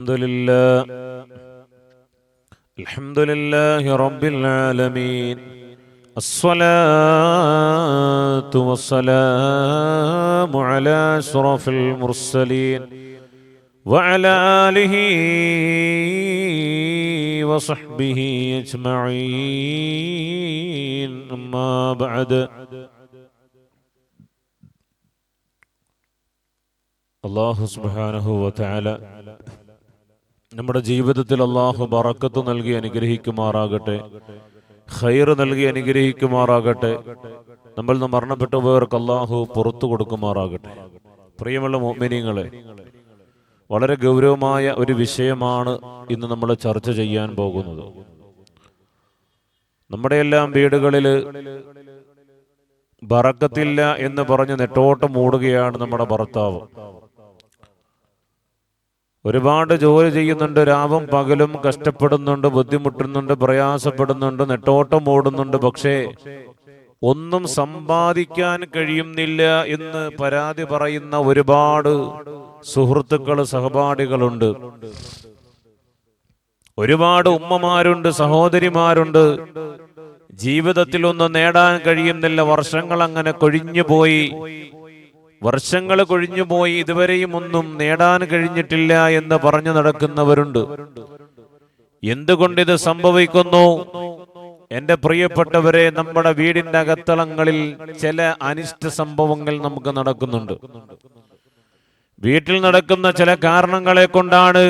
الحمد لله. الحمد لله رب العالمين. الصلاة والسلام على أشرف المرسلين وعلى آله وصحبه أجمعين. أما بعد. الله سبحانه وتعالى നമ്മുടെ ജീവിതത്തിൽ അള്ളാഹു ബറക്കത്ത് നൽകി അനുഗ്രഹിക്കുമാറാകട്ടെ. ഖൈർ നൽകി അനുഗ്രഹിക്കുമാറാകട്ടെ. നമ്മൾ ഇന്ന് മരണപ്പെട്ടുപോയവർക്ക് അള്ളാഹു പുറത്തു കൊടുക്കുമാറാകട്ടെ. പ്രിയമുള്ള മോമിനിങ്ങളെ വളരെ ഗൗരവമായ ഒരു വിഷയമാണ് ഇന്ന് നമ്മൾ ചർച്ച ചെയ്യാൻ പോകുന്നത്. നമ്മുടെ എല്ലാം വീടുകളിൽ ബറക്കത്തില്ല എന്ന് പറഞ്ഞ് നെട്ടോട്ടം മൂടുകയാണ് നമ്മുടെ ഭർത്താവ്. ഒരുപാട് ജോലി ചെയ്യുന്നുണ്ട് രാവും പകലും കഷ്ടപ്പെടുന്നുണ്ട് ബുദ്ധിമുട്ടുന്നുണ്ട് പ്രയാസപ്പെടുന്നുണ്ട് നെട്ടോട്ടം ഓടുന്നുണ്ട് പക്ഷേ ഒന്നും സമ്പാദിക്കാൻ കഴിയുന്നില്ല എന്ന് പരാതി പറയുന്ന ഒരുപാട് സുഹൃത്തുക്കൾ സഹപാഠികളുണ്ട്. ഒരുപാട് ഉമ്മമാരുണ്ട് സഹോദരിമാരുണ്ട്. ജീവിതത്തിൽ ഒന്നും നേടാൻ കഴിയുന്നില്ല വർഷങ്ങൾ അങ്ങനെ കൊഴിഞ്ഞുപോയി. വർഷങ്ങൾ കൊഴിഞ്ഞുപോയി ഇതുവരെയും ഒന്നും നേടാൻ കഴിഞ്ഞിട്ടില്ല എന്ന് പറഞ്ഞു നടക്കുന്നവരുണ്ട്. എന്തുകൊണ്ടിത് സംഭവിക്കുന്നു? എന്റെ പ്രിയപ്പെട്ടവരെ നമ്മുടെ വീടിന്റെ അകത്തളങ്ങളിൽ ചില അനിഷ്ട സംഭവങ്ങൾ നമുക്ക് നടക്കുന്നുണ്ട്. വീട്ടിൽ നടക്കുന്ന ചില കാരണങ്ങളെ കൊണ്ടാണ്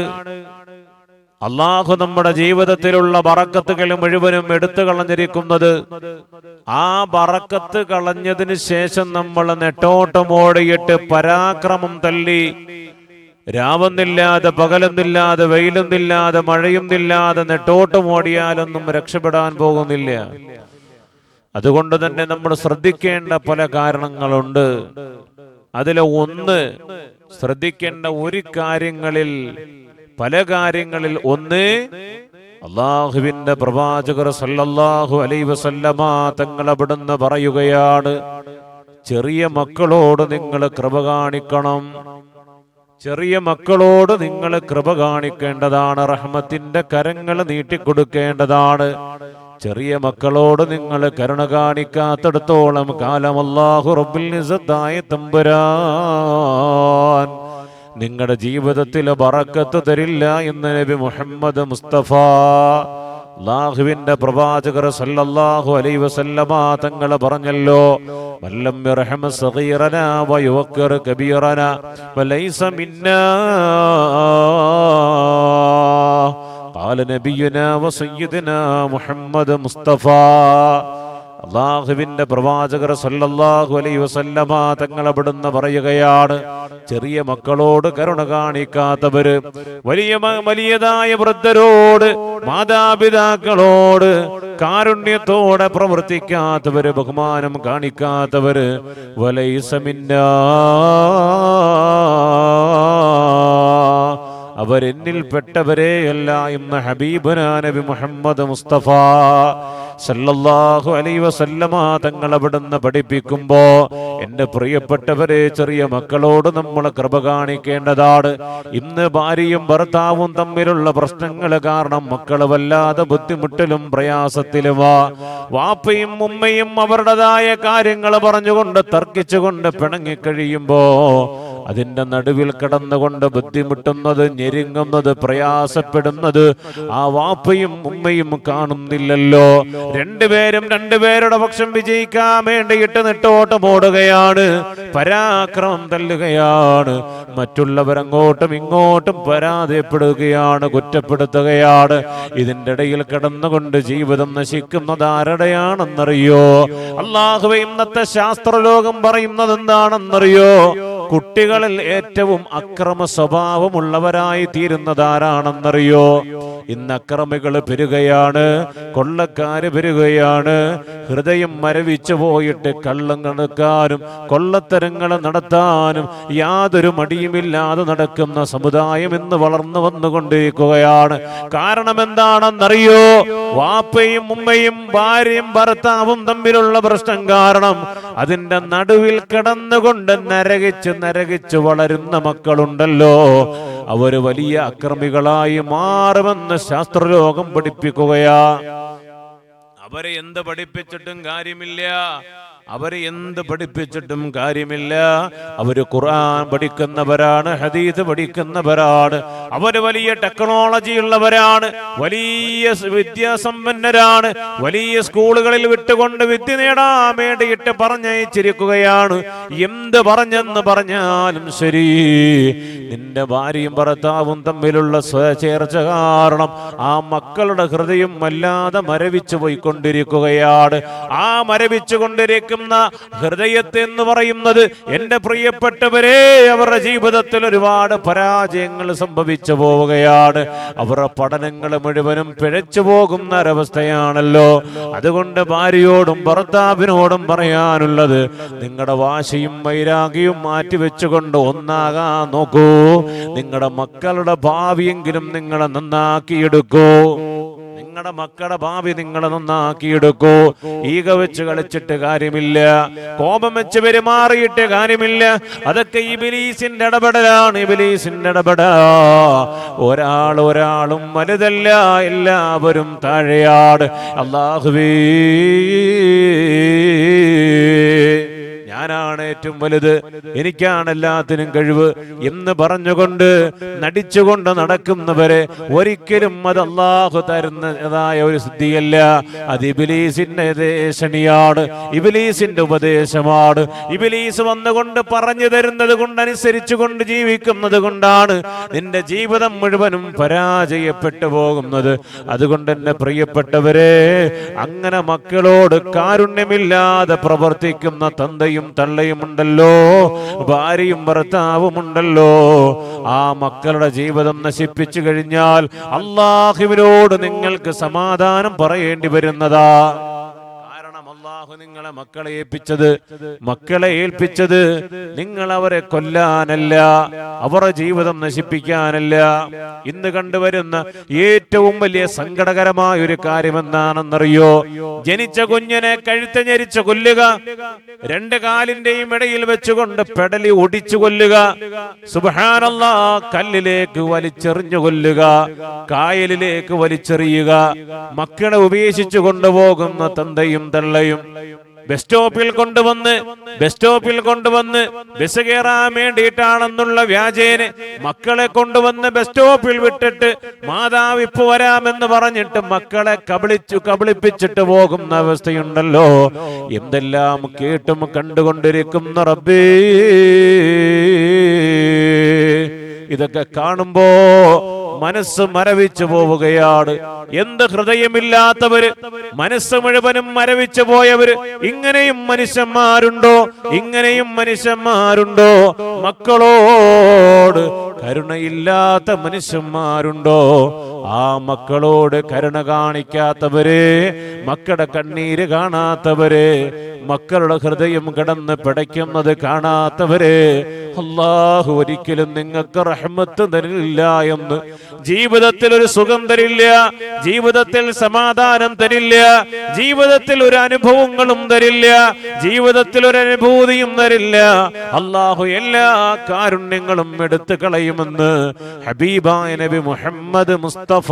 അള്ളാഹു നമ്മുടെ ജീവിതത്തിലുള്ള ബറക്കത്തുകൾ മുഴുവനും എടുത്തു കളഞ്ഞിരിക്കുന്നത്. ആ ബറക്കത്ത് കളഞ്ഞതിന് ശേഷം നമ്മൾ നെട്ടോട്ടമോടിയിട്ട് പരാക്രമം തള്ളി. രാവെന്നില്ലാതെ പകലൊന്നില്ലാതെ വെയിലൊന്നില്ലാതെ മഴയൊന്നില്ലാതെ നെട്ടോട്ടമോടിയാലൊന്നും രക്ഷപ്പെടാൻ പോകുന്നില്ല. അതുകൊണ്ട് തന്നെ നമ്മൾ ശ്രദ്ധിക്കേണ്ട പല കാരണങ്ങളുണ്ട്. അതിലെ ഒന്ന് ശ്രദ്ധിക്കേണ്ട ഒരു കാര്യങ്ങളിൽ പല കാര്യങ്ങളിൽ ഒന്ന് അള്ളാഹുവിന്റെ പ്രവാചകർ സല്ലല്ലാഹു അലൈ വസല്ലമ തങ്ങൾ അവിടുന്ന് പറയുകയാണ് ചെറിയ മക്കളോട് നിങ്ങൾ കൃപ കാണിക്കണം. ചെറിയ മക്കളോട് നിങ്ങൾ കൃപ കാണിക്കേണ്ടതാണ് റഹ്മത്തിന്റെ കരങ്ങൾ നീട്ടിക്കൊടുക്കേണ്ടതാണ്. ചെറിയ മക്കളോട് നിങ്ങൾ കരുണ കാണിക്കാത്തിടത്തോളം കാലം അള്ളാഹു റബ്ബിൽ നിസത്തായ തമ്പുരാൻ നിങ്ങളുടെ ജീവിതത്തിൽ ബറക്കത്ത് തരില്ല എന്ന് നബി മുഹമ്മദ് മുസ്തഫ അള്ളാഹുവിന്റെ പ്രവാചകർ സല്ലല്ലാഹു അലൈ വസല്ലമ തങ്ങൾ പറഞ്ഞല്ലോ വല്ലം യർഹമ സഗീറന വയുവക്കിർ കബീറന വലൈസ മിന്നാ قال نبينا وسيدنا محمد مصطفى അള്ളാഹുവിന്റെ പ്രവാചകർ സല്ലല്ലാഹു അലൈ വസല്ലമ തങ്ങൾ അവിടുന്ന് പറയുകയാണ്. ചെറിയ മക്കളോട് കരുണ കാണിക്കാത്തവര് വലിയ വലിയതായ വൃദ്ധരോട് മാതാപിതാക്കളോട് കാരുണ്യത്തോടെ പ്രവർത്തിക്കാത്തവര് ബഹുമാനം കാണിക്കാത്തവര്. വലൈസമിന്നാ അവരെന്നിൽപ്പെട്ടവരെയല്ല എന്ന് ഹബീബുന നബി മുഹമ്മദ് മുസ്തഫ. സല്ലല്ലാഹു അലൈ വസല്ലമ തങ്ങൾ അവിടുന്ന് പഠിപ്പിക്കുമ്പോ എന്റെ പ്രിയപ്പെട്ടവരെ ചെറിയ മക്കളോട് നമ്മൾ കൃപ കാണിക്കേണ്ടതാണ്. ഇന്ന് ഭാര്യയും ഭർത്താവും തമ്മിലുള്ള പ്രശ്നങ്ങൾ കാരണം മക്കൾ വല്ലാതെ ബുദ്ധിമുട്ടിലും പ്രയാസത്തിലുമാ വാപ്പയും ഉമ്മയും അവരുടേതായ കാര്യങ്ങൾ പറഞ്ഞുകൊണ്ട് തർക്കിച്ചുകൊണ്ട് പിണങ്ങിക്കഴിയുമ്പോ അതിന്റെ നടുവിൽ കിടന്നുകൊണ്ട് ബുദ്ധിമുട്ടുന്നത് ഞെരുങ്ങുന്നത് പ്രയാസപ്പെടുന്നത് ആ വാപ്പയും ഉമ്മയും കാണുന്നില്ലല്ലോ. രണ്ടുപേരും രണ്ടുപേരുടെ പക്ഷം വിജയിക്കാൻ വേണ്ടിയിട്ട് നെട്ടോട്ടം ഓടുകയാണ് പരാക്രമം തല്ലുകയാണ്. മറ്റുള്ളവരങ്ങോട്ടും ഇങ്ങോട്ടും പരാതിപ്പെടുകയാണ് കുറ്റപ്പെടുത്തുകയാണ്. ഇതിന്റെ ഇടയിൽ കിടന്നുകൊണ്ട് ജീവിതം നശിക്കുന്നത് ആരുടെയാണെന്നറിയോ? അള്ളാഹുവെ ഇന്നത്തെ ശാസ്ത്രലോകം പറയുന്നത് എന്താണെന്നറിയോ കുട്ടികളിൽ ഏറ്റവും അക്രമ സ്വഭാവമുള്ളവരായി തീരുന്നത് ആരാണെന്നറിയോ ഇന്ന് അക്രമികൾ പെരുകയാണ് കൊള്ളക്കാര് പെരുകയാണ്. ഹൃദയം മരവിച്ചു പോയിട്ട് കള്ളം കണക്കാനും കൊള്ളത്തരങ്ങൾ നടത്താനും യാതൊരു മടിയുമില്ലാതെ നടക്കുന്ന സമുദായം ഇന്ന് വളർന്നു വന്നുകൊണ്ടിരിക്കുകയാണ്. കാരണം എന്താണെന്നറിയോ വാപ്പയും ഉമ്മയും ഭാര്യയും ഭർത്താവും തമ്മിലുള്ള പ്രശ്നം കാരണം അതിന്റെ നടുവിൽ കിടന്നുകൊണ്ട് നരകിച്ച് നരകിച്ചു വളരുന്ന മക്കളുണ്ടല്ലോ. അവർ വലിയ അക്രമികളായി മാറുമെന്ന് ശാസ്ത്രലോകം പഠിപ്പിക്കുകയാ. അവരെ എന്ത് പഠിപ്പിച്ചിട്ടും കാര്യമില്ല. അവരെ എന്ത് പഠിപ്പിച്ചിട്ടും കാര്യമില്ല. അവർ ഖുർആൻ പഠിക്കുന്നവരാണ് ഹദീസ് പഠിക്കുന്നവരാണ്. അവർ വലിയ ടെക്നോളജി ഉള്ളവരാണ് വലിയ വിദ്യാസമ്പന്നരാണ് വലിയ സ്കൂളുകളിൽ വിട്ടുകൊണ്ട് വിദ്യ നേടാൻ വേണ്ടിയിട്ട് പറഞ്ഞയച്ചിരിക്കുകയാണ്. എന്ത് പറഞ്ഞെന്ന് പറഞ്ഞാലും ശരി. നിന്റെ ഭാര്യയും ഭർത്താവും തമ്മിലുള്ള സ്വചേർച്ച കാരണം ആ മക്കളുടെ ഹൃദയം വല്ലാതെ മരവിച്ചു പോയിക്കൊണ്ടിരിക്കുകയാണ്. ആ മരവിച്ചു കൊണ്ടിരിക്കുന്ന ഹൃദയത്തെ എന്ന് പറയുന്നത് എന്റെ പ്രിയപ്പെട്ടവരെ അവരുടെ ജീവിതത്തിൽ ഒരുപാട് പരാജയങ്ങൾ സംഭവിച്ചു പോവുകയാണ്. അവരുടെ പഠനങ്ങൾ മുഴുവനും പിഴച്ചു പോകുന്ന ഒരവസ്ഥയാണല്ലോ. അതുകൊണ്ട് ഭാര്യയോടും ഭർത്താവിനോടും പറയാനുള്ളത് നിങ്ങളുടെ വാശിയും വൈരാഗ്യവും മാറ്റിവെച്ചുകൊണ്ട് ഒന്നാകാൻ നോക്കൂ. നിങ്ങളുടെ മക്കളുടെ ഭാവിയെങ്കിലും നിങ്ങളെ നന്നാക്കിയെടുക്കൂ. നിങ്ങളുടെ മക്കളുടെ ഭാവി നിങ്ങൾ നന്നാക്കിയെടുക്കൂ. ഈക വെച്ച് കളിച്ചിട്ട് കാര്യമില്ല. കോപം വെച്ച് പെരുമാറിയിട്ട് കാര്യമില്ല. അതൊക്കെ ഇബിലീസിന്റെ ഇടപെടലാണ് ഇബിലീസിന്റെ ഇടപെട. ഒരാൾ ഒരാളും വലുതല്ല എല്ലാവരും താഴെയാട്. അള്ളാഹുവേ ഏറ്റവും വലുത് എനിക്കാണ് എല്ലാത്തിനും കഴിവ് എന്ന് പറഞ്ഞുകൊണ്ട് നടിച്ചുകൊണ്ട് നടക്കുന്നവരെ ഒരിക്കലും അത് അള്ളാഹു തരുന്നതായ ഒരു സിദ്ധിയല്ല. അത് ഇബിലീസിന്റെ ദേശണിയാണ് ഇബിലീസിന്റെ ഉപദേശമാണ്. ഇബിലീസ് വന്നുകൊണ്ട് പറഞ്ഞു തരുന്നത് കൊണ്ട് അനുസരിച്ചു കൊണ്ട് ജീവിക്കുന്നത് കൊണ്ടാണ് നിന്റെ ജീവിതം മുഴുവനും പരാജയപ്പെട്ടു പോകുന്നത്. അതുകൊണ്ട് എന്നെ പ്രിയപ്പെട്ടവരെ അങ്ങനെ മക്കളോട് കാരുണ്യമില്ലാതെ പ്രവർത്തിക്കുന്ന തന്തയും തള്ളയും ഉണ്ടല്ലോ. ഭാര്യയും ഭർത്താവും ഉണ്ടല്ലോ ആ മക്കളുടെ ജീവിതം നശിപ്പിച്ചു കഴിഞ്ഞാൽ അള്ളാഹുവിനോട് നിങ്ങൾക്ക് സമാധാനം പറയേണ്ടി വരുന്നതാ. അള്ളാഹു നിങ്ങളെ മക്കളെ ഏൽപ്പിച്ചത് മക്കളെ ഏൽപ്പിച്ചത്. നിങ്ങൾ അവരെ കൊല്ലാനല്ല അവരുടെ ജീവിതം നശിപ്പിക്കാനല്ല. ഇന്ന് കണ്ടുവരുന്ന ഏറ്റവും വലിയ സങ്കടകരമായ ഒരു കാര്യം എന്താണെന്നറിയോ ജനിച്ച കുഞ്ഞിനെ കഴുത്ത് ഞെരിച്ച് കൊല്ലുക രണ്ട് കാലിന്റെയും ഇടയിൽ വെച്ചുകൊണ്ട് പെടലി ഒടിച്ചു കൊല്ലുക സുബാനല്ല കല്ലിലേക്ക് വലിച്ചെറിഞ്ഞു കൊല്ലുക കായലിലേക്ക് വലിച്ചെറിയുക മക്കളെ ഉപേക്ഷിച്ചു കൊണ്ടുപോകുന്ന തന്തയും തള്ളയും ബസ് സ്റ്റോപ്പിൽ കൊണ്ടുവന്ന് ബസ് സ്റ്റോപ്പിൽ കൊണ്ടുവന്ന് ബസ് കയറാൻ വേണ്ടിയിട്ടാണെന്നുള്ള വ്യാജേന് മക്കളെ കൊണ്ടുവന്ന് ബസ് സ്റ്റോപ്പിൽ വിട്ടിട്ട് മാതാവ് ഇപ്പൊ വരാമെന്ന് പറഞ്ഞിട്ട് മക്കളെ കബളിച്ചു കബളിപ്പിച്ചിട്ട് പോകുന്ന അവസ്ഥയുണ്ടല്ലോ. എന്തെല്ലാം കേട്ടും കണ്ടുകൊണ്ടിരിക്കുന്ന റബ്ബേ. ഇതൊക്കെ കാണുമ്പോ മനസ്സ് മരവിച്ചു പോവുകയാണ്. എന്ത് ഹൃദയമില്ലാത്തവര് മനസ്സ് മുഴുവനും മരവിച്ചു പോയവര് ഇങ്ങനെയും മനുഷ്യന്മാരുണ്ടോ? ഇങ്ങനെയും മനുഷ്യന്മാരുണ്ടോ? മക്കളോട് കരുണയില്ലാത്ത മനുഷ്യന്മാരുണ്ടോ? ആ മക്കളോട് കരുണ കാണിക്കാത്തവര് മക്കളുടെ കണ്ണീര് കാണാത്തവരെ മക്കളുടെ ഹൃദയം കടന്ന് പിടയ്ക്കുന്നത് കാണാത്തവരെ അള്ളാഹു ഒരിക്കലും നിങ്ങൾക്ക് റഹ്മത്ത് തരില്ല എന്ന്. ജീവിതത്തിൽ ഒരു സുഖം തരില്ല ജീവിതത്തിൽ സമാധാനം തരില്ല ജീവിതത്തിൽ ഒരു അനുഭവങ്ങളും തരില്ല ജീവിതത്തിൽ ഒരു അനുഭൂതിയും തരില്ല. അള്ളാഹു എല്ലാ കാരുണ്യങ്ങളും എടുത്തു കളയുമെന്ന് ഹബീബായ നബി മുഹമ്മദ് മുസ്തഫ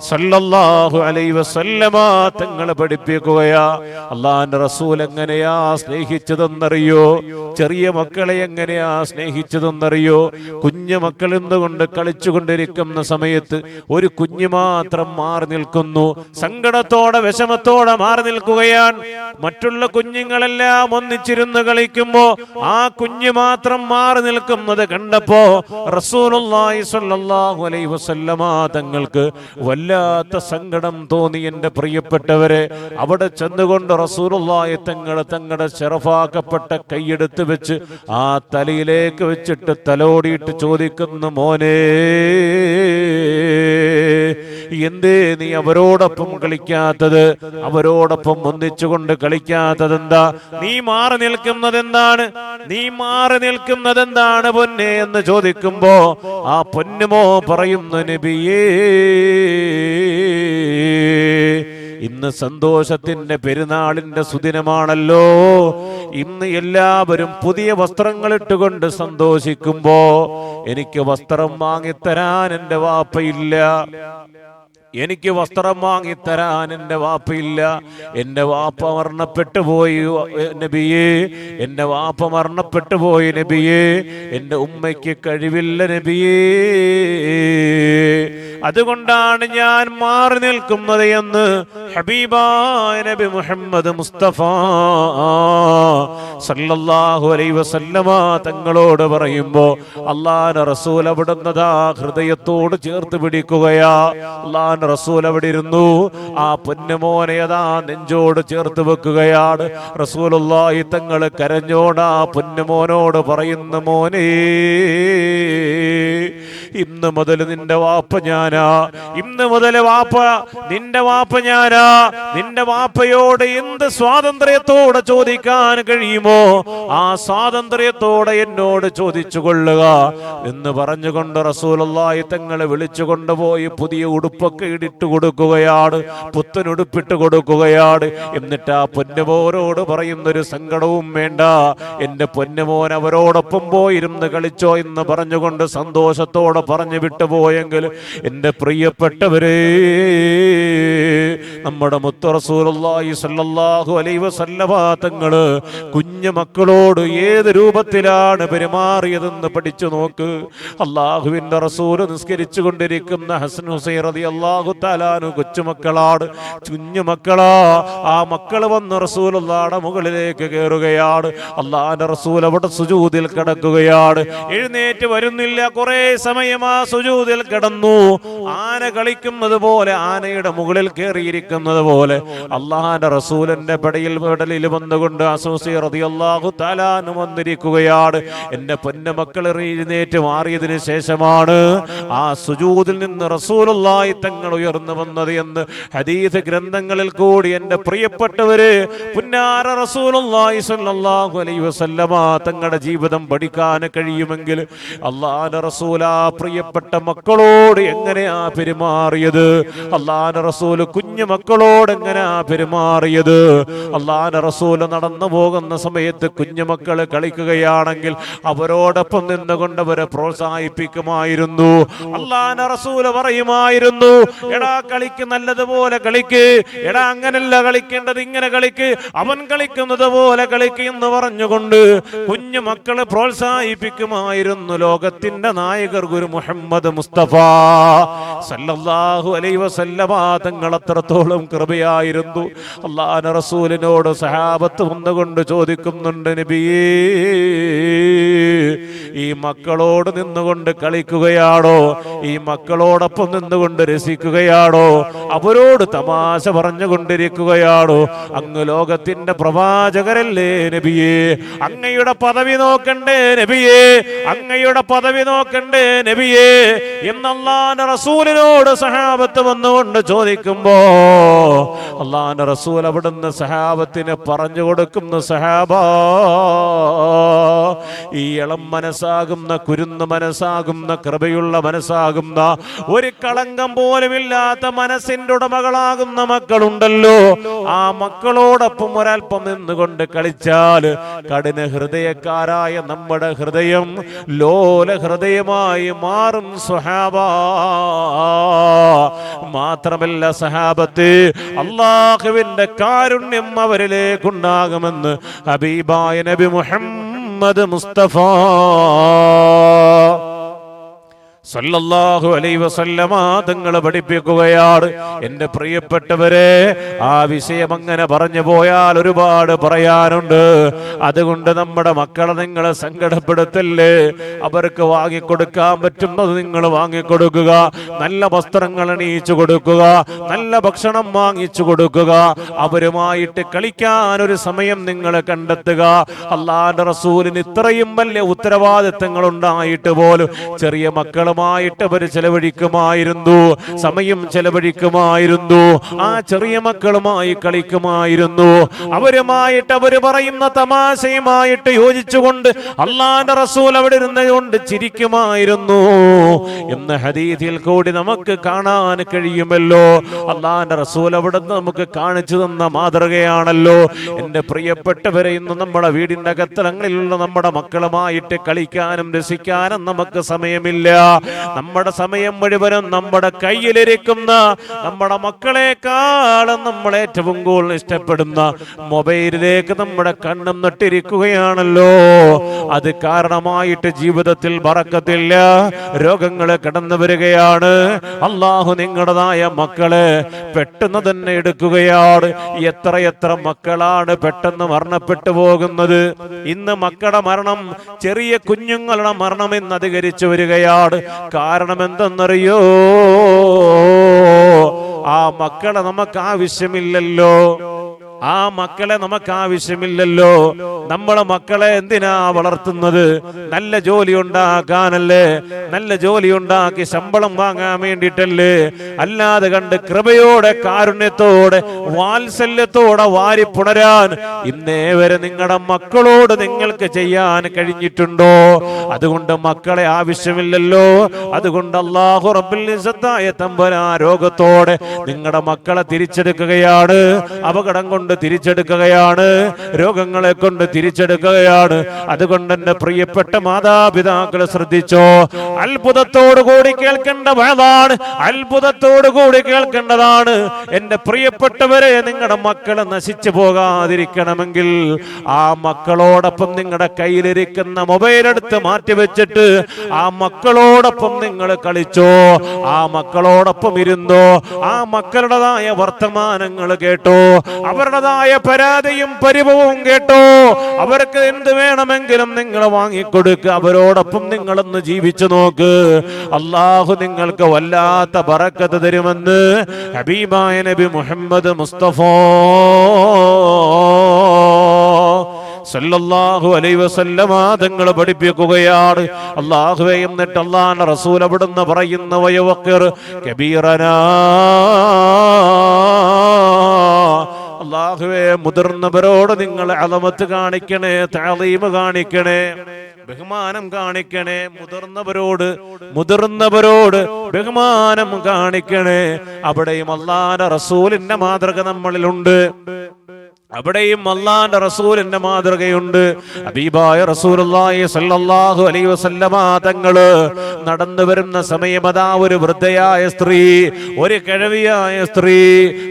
സല്ലല്ലാഹു അലൈഹി വസല്ലമ തങ്ങളെ പഠിപ്പിക്കുകയാ. അള്ളാന്റെ റസൂൽ എങ്ങനെയാ സ്നേഹിച്ചതെന്നറിയോ? ചെറിയ മക്കളെ എങ്ങനെയാ സ്നേഹിച്ചതെന്നറിയോ? കുഞ്ഞു മക്കൾ എന്തുകൊണ്ട് കളിച്ചുകൊണ്ടിരിക്കുന്ന സമയത്ത് ഒരു കുഞ്ഞു മാത്രം മാറി നിൽക്കുന്നു? സങ്കടത്തോടെ വിഷമത്തോടെ മാറി നിൽക്കുകയാണ്. മറ്റുള്ള കുഞ്ഞുങ്ങളെല്ലാം ഒന്നിച്ചിരുന്ന് കളിക്കുമ്പോ ആ കുഞ്ഞു മാത്രം മാറി നിൽക്കുന്നത് കണ്ടപ്പോ റസൂലുള്ളാഹി സ്വല്ലല്ലാഹു അലൈഹി വസല്ലമ തങ്ങൾക്ക് വല്ലാത്ത സങ്കടം തോന്നി എന്റെ പ്രിയപ്പെട്ടവരെ. അവിടെ ചെന്നുകൊണ്ട് റസൂലുള്ളാഹി തങ്ങളെ തങ്ങളുടെ ചെറഫാക്കപ്പെട്ട കൈയെടുത്ത് വെച്ച് ആ തലയിലേക്ക് വെച്ചിട്ട് തലോടിയിട്ട് ചോദിക്കുന്നു മോനെ എന്തേ നീ അവരോടൊപ്പം കളിക്കാത്തത്? അവരോടൊപ്പം ഒന്നിച്ചുകൊണ്ട് കളിക്കാത്തത് എന്താ നീ മാറി നിൽക്കുന്നത് എന്താണ് നീ മാറി നിൽക്കുന്നത് എന്താണ് പൊന്നെ എന്ന് ചോദിക്കുമ്പോ ആ പൊന്നുമോ പറയുന്നു നബിയേ. ഇന്ന് സന്തോഷത്തിന്റെ പെരുന്നാളിന്റെ സുദിനമാണല്ലോ. ഇന്ന് എല്ലാവരും പുതിയ വസ്ത്രങ്ങൾ ഇട്ടുകൊണ്ട് സന്തോഷിക്കുമ്പോ എനിക്ക് വസ്ത്രം വാങ്ങിത്തരാൻ എന്റെ വാപ്പയില്ല. എനിക്ക് വസ്ത്രം വാങ്ങിത്തരാൻ എന്റെ വാപ്പയില്ല. എന്റെ വാപ്പ മരണപ്പെട്ടു പോയി നബിയേ. എന്റെ വാപ്പ മരണപ്പെട്ടു പോയി നബിയേ. എന്റെ ഉമ്മയ്ക്ക് കഴിവില്ല നബിയേ. അതുകൊണ്ടാണ് ഞാൻ മാറി നിൽക്കുന്നത് എന്ന് ഹബീബായ നബി മുഹമ്മദ് മുസ്തഫ സല്ലല്ലാഹു അലൈഹി വസല്ലമ തങ്ങളോട് പറയുമ്പോ അള്ളാഹ് റസൂൽ അവിടുന്നതാ ഹൃദയത്തോട് ചേർത്ത് പിടിക്കുകയാ. അള്ളാഹ് റസൂൽ അവിടെ ഇരുന്നു. ആ പൊന്നുമോനെ അതാ നെഞ്ചോട് ചേർത്ത് വെക്കുകയാണ്. റസൂലുള്ളാഹി തങ്ങൾ കരഞ്ഞോട് ആ പൊന്നുമോനോട് പറയുന്ന മോനേ ഇന്ന് മുതൽ നിന്റെ വാപ്പ ഇന്ന് മുതൽ വാപ്പ നിന്റെ വാപ്പ ഞാനാ. നിന്റെ വാപ്പയോട് എന്ത് സ്വാതന്ത്ര്യത്തോടെ ചോദിക്കാൻ കഴിയുമോ ആ സ്വാതന്ത്ര്യത്തോടെ എന്നോട് ചോദിച്ചു കൊള്ളുക എന്ന് പറഞ്ഞുകൊണ്ട് റസൂലുള്ളാഹി തങ്ങളെ വിളിച്ചു കൊണ്ടുപോയി പുതിയ ഉടുപ്പൊക്കെ ഇടിട്ട് കൊടുക്കുകയാണ് പുത്തൻ ഉടുപ്പിട്ട് കൊടുക്കുകയാണ്. എന്നിട്ട് ആ പൊന്നുമോനോട് പറയുന്നൊരു സങ്കടവും വേണ്ട. എന്റെ പൊന്നുമോൻ അവരോടൊപ്പം പോയിരുന്ന് കളിച്ചോ എന്ന് പറഞ്ഞുകൊണ്ട് സന്തോഷത്തോടെ പറഞ്ഞു വിട്ടുപോയെങ്കിൽ എന്റെ പ്രിയപ്പെട്ടവരെ നമ്മുടെ മുത്തറസൂലി സല്ലല്ലാഹു അലൈഹി വസല്ലമ തങ്ങൾ കുഞ്ഞു മക്കളോട് ഏത് രൂപത്തിലാണ് പെരുമാറിയതെന്ന് പഠിച്ചു നോക്ക്. അള്ളാഹുവിന്റെ റസൂൽ നിസ്കരിച്ചു കൊണ്ടിരിക്കുന്ന ഹസൻ ഹുസൈൻ റതി അള്ളാഹു താലാനു കൊച്ചുമക്കളാണ്. കുഞ്ഞു മക്കളാ ആ മക്കൾ വന്ന് റസൂലുള്ളാടെ മുകളിലേക്ക് കയറുകയാണ് അള്ളാഹാന്റെ റസൂൽ അവിടെ സുജൂതിൽ കിടക്കുകയാണ്. എഴുന്നേറ്റ് വരുന്നില്ല കുറെ സമയം ആ സുജൂതിൽ കിടന്നു. ആന കളിക്കുന്നത് പോലെ ആനയുടെ മുകളിൽ കയറിയിരിക്കുന്നത് പോലെ അള്ളാഹാന്റെ റസൂലിന്റെ പടയിൽ പെടലിൽ വന്നുകൊണ്ട് അസോസി റളിയല്ലാഹു താലാന് വന്നിരിക്കുകയാണ്. എന്റെ പൊന്ന മക്കൾ എഴുന്നേറ്റ് മാറിയതിന് ശേഷമാണ് ആ സുജൂതിൽ നിന്ന് റസൂലുള്ളായി തങ്ങൾ ഉയർന്നു വന്നത് എന്ന് ഹദീസ് ഗ്രന്ഥങ്ങളിൽ കൂടി എന്റെ പ്രിയപ്പെട്ടവര് പുന്നാര റസൂലുള്ളാഹി സ്വല്ലല്ലാഹു അലൈഹി വസല്ലമ തങ്ങളുടെ ജീവിതം പഠിക്കാൻ കഴിയുമെങ്കിൽ അള്ളാഹാന്റെ റസൂല പ്രിയപ്പെട്ട മക്കളോട് എങ്ങനെയാ പെരുമാറിയത്? അള്ളാന റസൂൽ കുഞ്ഞു മക്കളോട് എങ്ങനെയാ പെരുമാറിയത്? അള്ളാന റസൂൽ നടന്നു പോകുന്ന സമയത്ത് കുഞ്ഞുമക്കൾ കളിക്കുകയാണെങ്കിൽ അവരോടൊപ്പം നിന്നുകൊണ്ട് അവരെ പ്രോത്സാഹിപ്പിക്കുമായിരുന്നു. അള്ളാന റസൂൽ പറയുമായിരുന്നു എടാ കളിക്ക് നല്ലതുപോലെ കളിക്ക്. എടാ അങ്ങനല്ല കളിക്കേണ്ടത് ഇങ്ങനെ കളിക്ക്. അവൻ കളിക്കുന്നത് പോലെ കളിക്ക് എന്ന് പറഞ്ഞുകൊണ്ട് കുഞ്ഞു മക്കളെ പ്രോത്സാഹിപ്പിക്കുമായിരുന്നു ലോകത്തിന്റെ നായകർ ഗുരു മുഹമ്മദ് മുസ്തഫ. സല്ലല്ലാഹു അലൈഹി വസല്ലമ തങ്ങൾ അത്രത്തോളം കൃപയായിരുന്നു. അള്ളാഹ് റസൂലിനോട് സഹാബത്ത് വന്നുകൊണ്ട് ചോദിക്കുന്നുണ്ട് നബിയേ ഈ മക്കളോട് നിന്നുകൊണ്ട് കളിക്കുകയാണോ? ഈ മക്കളോടൊപ്പം നിന്നുകൊണ്ട് രസിക്കുകയാണോ? അവരോട് തമാശ പറഞ്ഞുകൊണ്ടിരിക്കുകയാണോ? അങ്ങ് ലോകത്തിന്റെ പ്രവാചകരല്ലേ നബിയേ അങ്ങയുടെ പദവി നോക്കണ്ടേ നബിയേ അങ്ങയുടെ പദവി നോക്കണ്ടേ നബിയേ എന്നല്ലാന്റെ റസൂലിനോട് സഹാബത്ത് വന്നുകൊണ്ട് ചോദിക്കുമ്പോ അള്ളാന്റെ റസൂൽ അവിടുന്ന് സഹാബത്തിന് പറഞ്ഞു കൊടുക്കുന്ന സഹാബ. ഈ ഇളം മനസ്സാകുന്ന കുരുന്ന് മനസ്സാകുന്ന കൃപയുള്ള മനസ്സാകുന്ന ഒരു കളങ്കം പോലുമില്ലാത്ത മനസ്സിന്റെ ഉടമകളാകുന്ന മക്കളുണ്ടല്ലോ. ആ മക്കളോടൊപ്പം ഒരൽപ്പം നിന്നുകൊണ്ട് കളിച്ചാൽ കഠിന ഹൃദയക്കാരായ നമ്മുടെ ഹൃദയം ലോല ഹൃദയമായി മാറും സുഹാബ. മാത്രമല്ല സഹാബത്ത് അള്ളാഹുവിന്റെ കാരുണ്യം അവരിലേക്കുണ്ടാകുമെന്ന് ഹബീബായ നബി മുഹമ്മദ് മുസ്തഫ. സല്ലല്ലാഹു അലൈഹി വസല്ലമ തങ്ങൾ പഠിപ്പിക്കുകയാണ്. എന്റെ പ്രിയപ്പെട്ടവരെ ആ വിഷയം അങ്ങനെ പറഞ്ഞു പോയാൽ ഒരുപാട് പറയാനുണ്ട്. അതുകൊണ്ട് നമ്മുടെ മക്കളെ നിങ്ങളെ സങ്കടപ്പെടുത്തല്ലേ? അവർക്ക് വാങ്ങിക്കൊടുക്കാൻ പറ്റുന്നത് നിങ്ങൾ വാങ്ങിക്കൊടുക്കുക. നല്ല വസ്ത്രങ്ങൾ അണിയിച്ചു കൊടുക്കുക. നല്ല ഭക്ഷണം വാങ്ങിച്ചു കൊടുക്കുക. അവരുമായിട്ട് കളിക്കാൻ ഒരു സമയം നിങ്ങൾ കണ്ടെത്തുക. അള്ളാന്റെ റസൂലിന് ഇത്രയും വലിയ ഉത്തരവാദിത്തങ്ങൾ ഉണ്ടായിട്ട് പോലും ചെറിയ മക്കൾ മക്കളുമായിട്ട് അവർ ചെലവഴിക്കുമായിരുന്നു. സമയം ചെലവഴിക്കുമായിരുന്നു. ആ ചെറിയ മക്കളുമായി കളിക്കുമായിരുന്നു. അവരുമായിട്ട് അവർ പറയുന്ന തമാശയുമായിട്ട് യോജിച്ചുകൊണ്ട് അള്ളാന്റെ റസൂൽ അവിടെ ഇരുന്നുകൊണ്ട് ചിരിക്കുമായിരുന്നു. എന്ന ഹദീതിയിൽ കൂടി നമുക്ക് കാണാൻ കഴിയുമല്ലോ. അള്ളാന്റെ റസൂൽ അവിടെ നമുക്ക് കാണിച്ചു തന്ന മാതൃകയാണല്ലോ. എന്റെ പ്രിയപ്പെട്ടവരെ ഇന്ന് നമ്മുടെ വീടിന്റെ അകത്തലങ്ങളിലുള്ള നമ്മുടെ മക്കളുമായിട്ട് കളിക്കാനും രസിക്കാനും നമുക്ക് സമയമില്ല. നമ്മുടെ സമയം മുഴുവനും നമ്മുടെ കയ്യിലിരിക്കുന്ന നമ്മുടെ മക്കളെക്കാളും നമ്മൾ ഏറ്റവും കൂടുതൽ ഇഷ്ടപ്പെടുന്ന മൊബൈലിലേക്ക് നമ്മുടെ കണ്ണും നട്ടിരിക്കുകയാണല്ലോ. അത് കാരണമായിട്ട് ജീവിതത്തിൽ മറക്കത്തില്ല രോഗങ്ങൾ കടന്നു വരികയാണ്. അള്ളാഹു നിങ്ങളുടേതായ മക്കളെ പെട്ടെന്ന് തന്നെ എടുക്കുകയാണ്. എത്രയെത്ര എത്ര മക്കളാണ് പെട്ടെന്ന് മരണപ്പെട്ടു പോകുന്നത്. ഇന്ന് മക്കളുടെ മരണം ചെറിയ കുഞ്ഞുങ്ങളുടെ മരണം എന്ന് അധികരിച്ചു വരികയാണ്. കാരണം എന്തെന്നറിയോ ആ മക്കളെ നമുക്ക് ആവശ്യമില്ലല്ലോ. ആ മക്കളെ നമുക്ക് ആവശ്യമില്ലല്ലോ. നമ്മളെ മക്കളെ എന്തിനാ വളർത്തുന്നത്? നല്ല ജോലി ഉണ്ടാക്കാനല്ലേ? നല്ല ജോലി ഉണ്ടാക്കി ശമ്പളം വാങ്ങാൻ വേണ്ടിയിട്ടല്ലേ? അല്ലാതെ കണ്ട് കൃപയോടെ കാരുണ്യത്തോടെ വാത്സല്യത്തോടെ വാരി പുണരാൻ ഇന്നേ വരെ നിങ്ങളുടെ മക്കളോട് നിങ്ങൾക്ക് ചെയ്യാൻ കഴിഞ്ഞിട്ടുണ്ടോ? അതുകൊണ്ട് മക്കളെ ആവശ്യമില്ലല്ലോ. അതുകൊണ്ട് അള്ളാഹു റബ്ബിൽ തമ്പന രോഗത്തോടെ നിങ്ങളുടെ മക്കളെ തിരിച്ചെടുക്കുകയാണ്. അപകടം കൊണ്ട് തിരിച്ചെടുക്കുകയാണ്. രോഗങ്ങളെ കൊണ്ട് തിരിച്ചെടുക്കുകയാണ്. അതുകൊണ്ട് എന്റെ പ്രിയപ്പെട്ട മാതാപിതാക്കൾ ശ്രദ്ധിച്ചോ. അത്ഭുതത്തോടു കൂടി കേൾക്കേണ്ട വേളാണ് അത്ഭുതത്തോടു കൂടി കേൾക്കേണ്ടതാണ്. എന്റെ പ്രിയപ്പെട്ടവരെ നിങ്ങളുടെ മക്കളെ നശിച്ചു പോകാതിരിക്കണമെങ്കിൽ ആ മക്കളോടൊപ്പം നിങ്ങളുടെ കയ്യിലിരിക്കുന്ന മൊബൈൽ എടുത്ത് മാറ്റിവെച്ചിട്ട് ആ മക്കളോടൊപ്പം നിങ്ങൾ കളിച്ചോ. ആ മക്കളോടൊപ്പം ഇരുന്നോ. ആ മക്കളുടേതായ വർത്തമാനങ്ങൾ കേട്ടോ. അവരുടേതായ പരാതിയും പരിഭവവും കേട്ടോ. അവർക്ക് എന്ത് വേണമെങ്കിലും നിങ്ങൾ വാങ്ങിക്കൊടുക്കുക അവരോടൊപ്പം നിങ്ങളൊന്ന് ജീവിച്ചു നോക്ക്. അള്ളാഹു നിങ്ങൾക്ക് വല്ലാത്ത ബറക്കത്ത് തരുമെന്ന് ഹബീബായ നബി മുഹമ്മദ് മുസ്തഫ സല്ലല്ലാഹു അലൈഹി വസല്ലമ തങ്ങൾ പഠിപ്പിക്കുകയാണ്. അള്ളാഹുവെ എന്നിട്ട് അള്ളാഹ് റസൂൽ അവിടുന്ന് പറയുന്ന വയവക്കർ കബീറനാ അള്ളാഹുവെ മുതിർന്നവരോട് നിങ്ങൾ അലമത്ത് കാണിക്കണേ താലീമ് കാണിക്കണേ ബഹുമാനം കാണിക്കണേ മുതിർന്നവരോട് മുതിർന്നവരോട് ബഹുമാനം കാണിക്കണേ. അവിടെയും അള്ളാന റസൂലിന്റെ മാതൃക നമ്മളിലുണ്ട്. അവിടെയും അള്ളാന്റെ റസൂലിന്റെ മാതൃകയുണ്ട്. അബീബായ റസൂലുള്ളാഹി സ്വല്ലല്ലാഹു അലൈഹി വസല്ലമ നടന്നു വരുന്ന സമയം അതാ ഒരു വൃദ്ധയായ സ്ത്രീ ഒരു കിഴവിയായ സ്ത്രീ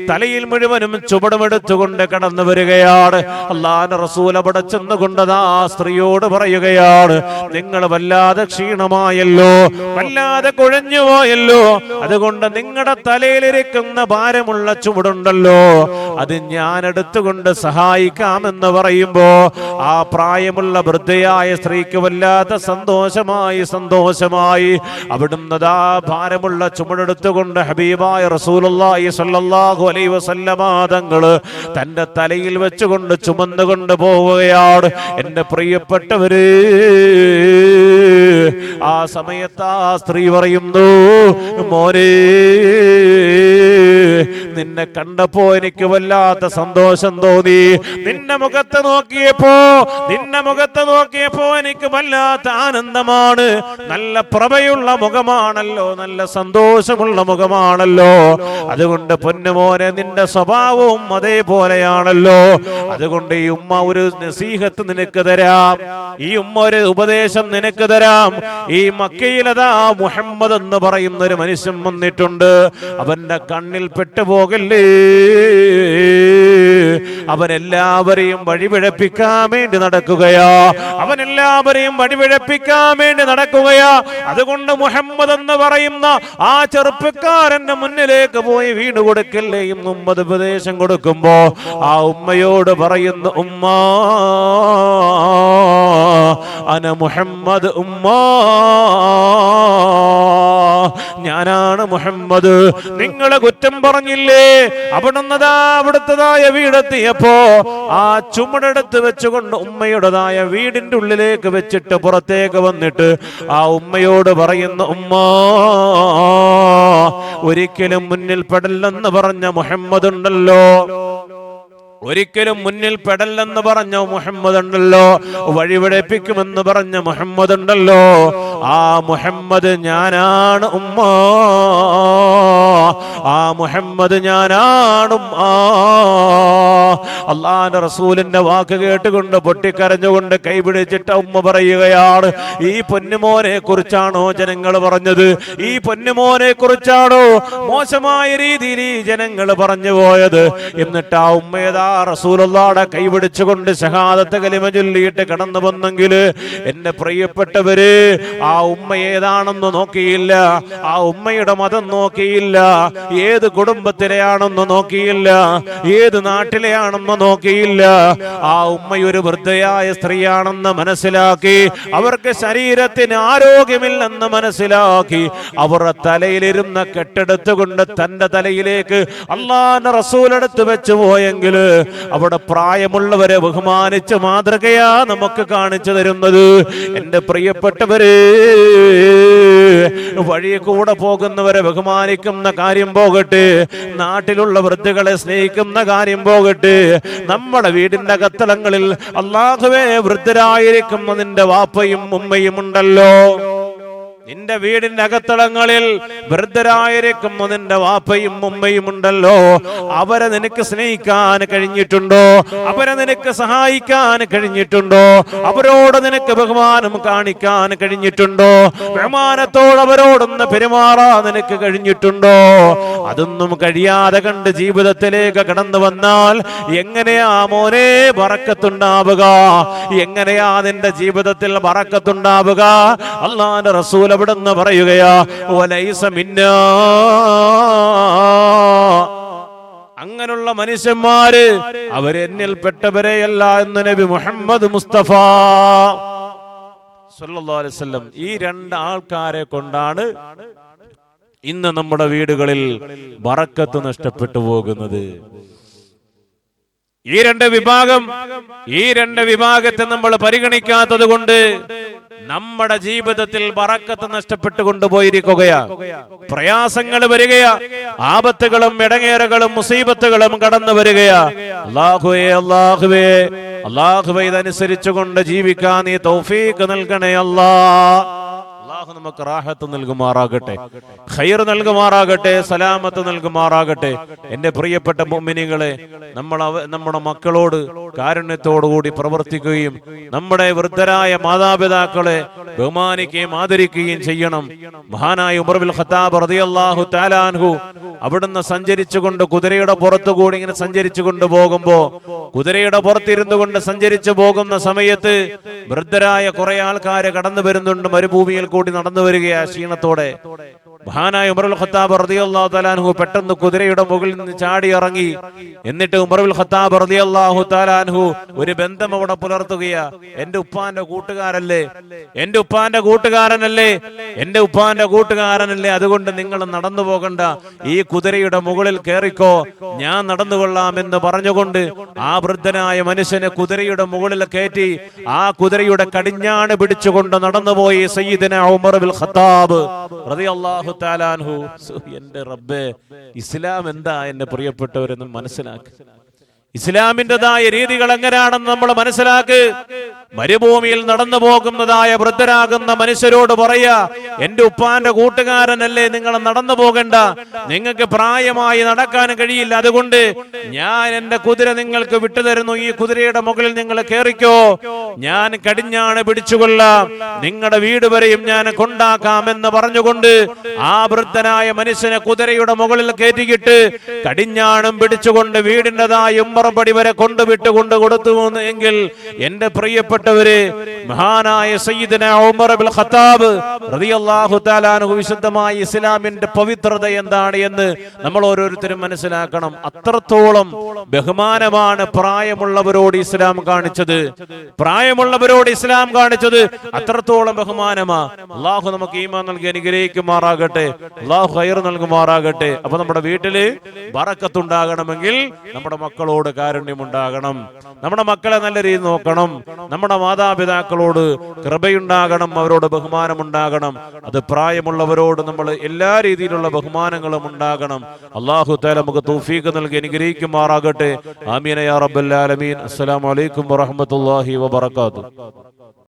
തലയിൽ മുഴുവനും ചുവടുമെടുത്തുകൊണ്ട് കടന്നു വരികയാണ്. അള്ളാന്റെ റസൂൽ അവിടെ ചെന്നുകൊണ്ടതാ സ്ത്രീയോട് പറയുകയാണ് നിങ്ങൾ വല്ലാതെ ക്ഷീണമായല്ലോ വല്ലാതെ കുഴഞ്ഞുപോയല്ലോ അതുകൊണ്ട് നിങ്ങളുടെ തലയിലിരിക്കുന്ന ഭാരമുള്ള ചുവടുണ്ടല്ലോ അത് ഞാൻ എടുത്തുകൊണ്ട് സഹായിക്കാമെന്ന് പറയുമ്പോ ആ പ്രായമുള്ള വൃദ്ധയായ സ്ത്രീക്ക് വല്ലാത്ത സന്തോഷമായി സന്തോഷമായി. അവിടുന്ന് ദാ ഭാരമുള്ള ചുമടെടുത്തുകൊണ്ട് ഹബീബായ റസൂലുള്ളാഹി സ്വല്ലല്ലാഹു അലൈഹി വസല്ലമ തന്റെ തലയിൽ വെച്ചുകൊണ്ട് ചുമന്നുകൊണ്ട് പോവുകയാണ്. എന്റെ പ്രിയപ്പെട്ടവര് ആ സമയത്ത് ആ സ്ത്രീ പറയുന്നു മോനെ നിന്നെ കണ്ടപ്പോ എനിക്ക് വല്ലാത്ത സന്തോഷം തോന്നി. നിന്റെ മുഖത്ത് നോക്കിയപ്പോ നിന്റെ മുഖത്ത് നോക്കിയപ്പോ എനിക്ക് വല്ലാത്ത ആനന്ദമാണ്. നല്ല പ്രഭയുള്ള മുഖമാണല്ലോ നല്ല സന്തോഷമുള്ള മുഖമാണല്ലോ. അതുകൊണ്ട് പൊന്നുമോനെ നിന്റെ സ്വഭാവവും അതേപോലെയാണല്ലോ. അതുകൊണ്ട് ഈ ഉമ്മ ഒരു നസീഹത്ത് നിനക്ക് തരാം. ഈ ഉമ്മ ഒരു ഉപദേശം നിനക്ക് തരാം. ഈ മക്കയിലതാ മുഹമ്മദ് എന്ന് പറയുന്ന ഒരു മനുഷ്യൻ വന്നിട്ടുണ്ട്. അവന്റെ കണ്ണിൽ പെട്ടുപോകല്ലേ അവൻ എല്ലാവരെയും വഴിപിഴപ്പിക്കാൻ വേണ്ടി നടക്കുകയാ. അവൻ എല്ലാവരെയും വഴിപിഴപ്പിക്കാൻ വേണ്ടി നടക്കുകയാ. അതുകൊണ്ട് മുഹമ്മദ് എന്ന് പറയുന്ന ആ ചെറുപ്പക്കാരന്റെ മുന്നിലേക്ക് പോയി വീട് കൊടുക്കല്ലേ ഉമ്മത് ഉപദേശം കൊടുക്കുമ്പോ ആ ഉമ്മയോട് പറയുന്ന ഉമ്മ അന മുഹമ്മദ് ഉമ്മ. ഞാനാണ് മുഹമ്മദ്. നിങ്ങളെ കുറ്റം പറഞ്ഞില്ലേ? അവിടുന്നതാ അവിടുത്തതായ വീടെത്തിയപ്പോ ആ ചുമടെടുത്ത് വെച്ചുകൊണ്ട് ഉമ്മയുടേതായ വീടിന്റെ ഉള്ളിലേക്ക് വെച്ചിട്ട് പുറത്തേക്ക് വന്നിട്ട് ആ ഉമ്മയോട് പറയുന്ന ഉമ്മ ഒരിക്കലും മുന്നിൽ പെടല്ലെന്ന് പറഞ്ഞ മുഹമ്മദ് ഉണ്ടല്ലോ. ഒരിക്കലും മുന്നിൽ പെടല്ലെന്ന് പറഞ്ഞ മുഹമ്മദ് ഉണ്ടല്ലോ. വഴിവിടപ്പിക്കുമെന്ന് പറഞ്ഞ മുഹമ്മദ് ഉണ്ടല്ലോ. ആ മുഹമ്മദ് ഞാനാണ് ഉമ്മ. ആ മുഹമ്മദ് ഞാനാണും. ആ. അള്ളാന്റെ റസൂലിന്റെ വാക്ക് കേട്ടുകൊണ്ട് പൊട്ടിക്കരഞ്ഞുകൊണ്ട് കൈപിടിച്ചിട്ട് ഉമ്മ പറയുകയാണ് ഈ പൊന്നുമോനെ കുറിച്ചാണോ ജനങ്ങൾ പറഞ്ഞത്? ഈ പൊന്നുമോനെ കുറിച്ചാണോ മോശമായ രീതിയിൽ ഈ ജനങ്ങൾ പറഞ്ഞു പോയത്? എന്നിട്ട് ആ ഉമ്മയതാ റസൂലുള്ളാടെ കൈപിടിച്ചുകൊണ്ട് ഷഹാദത്ത് കലിമ ചൊല്ലിയിട്ട് കടന്നു വന്നെങ്കിൽ എന്റെ പ്രിയപ്പെട്ടവര് ആ ഉമ്മ ഏതാണെന്ന് നോക്കിയില്ല. ആ ഉമ്മയുടെ മതം നോക്കിയില്ല. ഏത് കുടുംബത്തിലെയാണെന്ന് നോക്കിയില്ല. ഏത് നാട്ടിലെയാണെന്ന് നോക്കിയില്ല. ആ ഉമ്മയൊരു വൃദ്ധയായ സ്ത്രീയാണെന്ന് മനസ്സിലാക്കി അവർക്ക് ശരീരത്തിന് ആരോഗ്യമില്ലെന്ന് മനസ്സിലാക്കി അവരുടെ തലയിലിരുന്ന കെട്ടെടുത്തുകൊണ്ട് തന്റെ തലയിലേക്ക് അള്ളാന്റെ റസൂലെടുത്ത് വെച്ചു പോയെങ്കിൽ അവിടെ പ്രായമുള്ളവരെ ബഹുമാനിച്ച് മാതൃകയാ നമുക്ക് കാണിച്ചു തരുന്നത്. എന്റെ പ്രിയപ്പെട്ടവര് വഴി കൂടെ പോകുന്നവരെ ബഹുമാനിക്കുന്ന കാര്യം പോകട്ടെ. നാട്ടിലുള്ള വൃദ്ധകളെ സ്നേഹിക്കുന്ന കാര്യം പോകട്ടെ. നമ്മുടെ വീടിന്റെ കത്തളങ്ങളിൽ അള്ളാഹുവേ വൃദ്ധരായിരിക്കുന്ന നിന്റെ വാപ്പയും ഉമ്മയും ഉണ്ടല്ലോ. നിന്റെ വീടിന്റെ അകത്തളങ്ങളിൽ വൃദ്ധരായിരിക്കുമ്പോ നിന്റെ വാപ്പയും ഉമ്മയും ഉണ്ടല്ലോ. അവരെ നിനക്ക് സ്നേഹിക്കാൻ കഴിഞ്ഞിട്ടുണ്ടോ? അവരെ നിനക്ക് സഹായിക്കാൻ കഴിഞ്ഞിട്ടുണ്ടോ? അവരോട് നിനക്ക് ബഹുമാനം കാണിക്കാൻ കഴിഞ്ഞിട്ടുണ്ടോ? ബഹുമാനത്തോട് അവരോടൊന്ന് പെരുമാറാൻ നിനക്ക് കഴിഞ്ഞിട്ടുണ്ടോ? അതൊന്നും കഴിയാതെ കണ്ട് ജീവിതത്തിലേക്ക് കടന്നു വന്നാൽ എങ്ങനെയാ മോനെ വറക്കത്തുണ്ടാവുക? എങ്ങനെയാ നിന്റെ ജീവിതത്തിൽ വറക്കത്തുണ്ടാവുക? അള്ളാന്റെ റസൂൽ അവിടുന്ന് പറയുകയാ "വലൈസ മിന്നാ." അങ്ങനെയുള്ള മനുഷ്യന്മാര് അവരെന്നിൽപ്പെട്ടവരെയല്ല എന്ന് നബി മുഹമ്മദ് മുസ്തഫ വസല്ലം ഈ രണ്ട് ആൾക്കാരെ കൊണ്ടാണ് ഇന്ന് നമ്മുടെ വീടുകളിൽ വറക്കത്ത് നഷ്ടപ്പെട്ടു പോകുന്നത് ഈ രണ്ട് വിഭാഗം ഈ രണ്ട് വിഭാഗത്തെ നമ്മൾ പരിഗണിക്കാത്തത് കൊണ്ട് നമ്മുടെ ജീവിതത്തിൽ വറക്കത്ത് നഷ്ടപ്പെട്ടു കൊണ്ടുപോയിരിക്കുകയാണ് പ്രയാസങ്ങൾ വരികയാ. ആപത്തുകളും ഇടങ്ങേറുകളും മുസീബത്തുകളും കടന്നു വരികയാ. അള്ളാഹുവേ അള്ളാഹുവേ അള്ളാഹുവേ ഇതനുസരിച്ചുകൊണ്ട് ജീവിക്കാൻ നീ തൗഫീക്ക് നൽകണേ അല്ലാ അള്ളാഹു നമുക്ക് റാഹത്ത് നൽകുമാറാകട്ടെ. ഖൈർ നൽകുമാറാകട്ടെ സലാമത്ത് നൽകുമാറാകട്ടെ. എന്റെ പ്രിയപ്പെട്ട മുഅ്മിനീങ്ങളെ നമ്മൾ നമ്മുടെ മക്കളോട് കാരുണ്യത്തോടുകൂടി പ്രവർത്തിക്കുകയും നമ്മുടെ വൃദ്ധരായ മാതാപിതാക്കളെ ബഹുമാനിക്കുകയും ആദരിക്കുകയും ചെയ്യണം. മഹാനായ ഉമർബിൽ ഖത്താബ് റളിയല്ലാഹു താലാൻഹു അവിടുന്ന് സഞ്ചരിച്ചുകൊണ്ട് കുതിരയുടെ പുറത്തുകൂടി ഇങ്ങനെ സഞ്ചരിച്ചു കൊണ്ട് പോകുമ്പോ കുതിരയുടെ പുറത്തിരുന്നു കൊണ്ട് സഞ്ചരിച്ചു പോകുന്ന സമയത്ത് വൃദ്ധരായ കുറെ ആൾക്കാരെ കടന്നു വരുന്നുണ്ട് മരുഭൂമിയിൽ കൂടി നടന്നു വരികയാ ക്ഷീണത്തോടെ. മഹാനായ ഉമറുൽ ഖത്താബ് റളിയല്ലാഹു തആലാൻഹു പെട്ടെന്ന് കുതിരയുടെ മുകളിൽ നിന്ന് ചാടി ഇറങ്ങി. എന്നിട്ട് ഉമറുൽ ഖത്താബ് റളിയല്ലാഹു തആലാൻഹു ഒരു ബന്ധം അവിടെ പുലർത്തുകയാ. എന്റെ ഉപ്പാന്റെ കൂട്ടുകാരല്ലേ? എന്റെ ഉപ്പാന്റെ കൂട്ടുകാരനല്ലേ? എന്റെ ഉപ്പാന്റെ കൂട്ടുകാരനല്ലേ? അതുകൊണ്ട് നിങ്ങൾ നടന്നു പോകണ്ട. ഈ കുതിരയുടെ മുകളിൽ കയറിക്കോ ഞാൻ നടന്നുകൊള്ളാം എന്ന് പറഞ്ഞുകൊണ്ട് ആ വൃദ്ധനായ മനുഷ്യനെ കുതിരയുടെ മുകളിൽ കയറ്റി ആ കുതിരയുടെ കടിഞ്ഞാണ് പിടിച്ചുകൊണ്ട് നടന്നുപോയി സയ്യിദിന ഉമർ ബിൽ ഖത്താബ് റളിയല്ലാഹു തആല അൻഹു എന്റെ റബ്ബേ ഇസ്ലാം എന്താ എന്റെ പ്രിയപ്പെട്ടവരെന്ന് മനസ്സിലാക്കി. ഇസ്ലാമിന്റെതായ രീതികൾ എങ്ങനെയാണെന്ന് നമ്മൾ മനസ്സിലാക്ക്. മരുഭൂമിയിൽ നടന്നു പോകുന്നതായ വൃദ്ധരാകുന്ന മനുഷ്യരോട് പറയാ എന്റെ ഉപ്പാന്റെ കൂട്ടുകാരനല്ലേ നിങ്ങൾ നടന്നു പോകണ്ട. നിങ്ങൾക്ക് പ്രായമായി നടക്കാൻ കഴിയില്ല. അതുകൊണ്ട് ഞാൻ എന്റെ കുതിര നിങ്ങൾക്ക് വിട്ടുതരുന്നു ഈ കുതിരയുടെ മുകളിൽ നിങ്ങൾ കയറിക്കോ. ഞാൻ കടിഞ്ഞാണ് പിടിച്ചുകൊള്ളാം. നിങ്ങളുടെ വീട് വരെയും ഞാൻ കൊണ്ടാക്കാം എന്ന് പറഞ്ഞുകൊണ്ട് ആ വൃദ്ധനായ മനുഷ്യനെ കുതിരയുടെ മുകളിൽ കയറ്റിക്കിട്ട് കടിഞ്ഞാണും പിടിച്ചുകൊണ്ട് വീടിന്റെതായ ഉമ്മറപ്പടി വരെ കൊണ്ടുവിട്ട് കൊണ്ട് കൊടുത്തു എങ്കിൽ എന്റെ പ്രിയപ്പെട്ട പ്രിയപ്പെട്ടവര് മഹാനായ സയ്യിദന ഉമർ ഇബ്നുൽ ഖത്താബ് റളിയല്ലാഹു തആല അൻഹു വിശുദ്ധമായ ഇസ്ലാമിന്റെ പവിത്രത എന്താണ് എന്ന് നമ്മൾ ഓരോരുത്തരും മനസ്സിലാക്കണം. അത്രത്തോളം ബഹുമാനമാണ് പ്രായമുള്ളവരോട് ഇസ്ലാം കാണിച്ചത്. പ്രായമുള്ളവരോട് ഇസ്ലാം കാണിച്ചത് അത്രത്തോളം ബഹുമാനമാ. അള്ളാഹു നമുക്ക് ഈമാൻ നൽകി അനുഗ്രഹിക്കുമാറാകട്ടെ. അള്ളാഹു ഹൈർ നൽകുമാറാകട്ടെ. അപ്പൊ നമ്മുടെ വീട്ടിൽ ബറക്കത്തുണ്ടാകണമെങ്കിൽ നമ്മുടെ മക്കളോട് കാരുണ്യം ഉണ്ടാകണം നമ്മുടെ മക്കളെ നല്ല രീതിയിൽ നോക്കണം. നമ്മുടെ മാതാപിതാക്കളോട് കൃപയുണ്ടാകണം അവരോട് ബഹുമാനമുണ്ടാകണം. അത് പ്രായമുള്ളവരോട് നമ്മൾ എല്ലാ രീതിയിലുള്ള ബഹുമാനങ്ങളും ഉണ്ടാകണം. അള്ളാഹു താല നമുക്ക് തൗഫീഖ് നൽകി അനുഗ്രഹിക്കുമാറാകട്ടെ. ആമീനയാ യാ റബ്ബൽ ആലമീൻ. അസ്സലാമു അലൈക്കും വറഹ്മത്തുള്ളാഹി വബറകാതുഹു.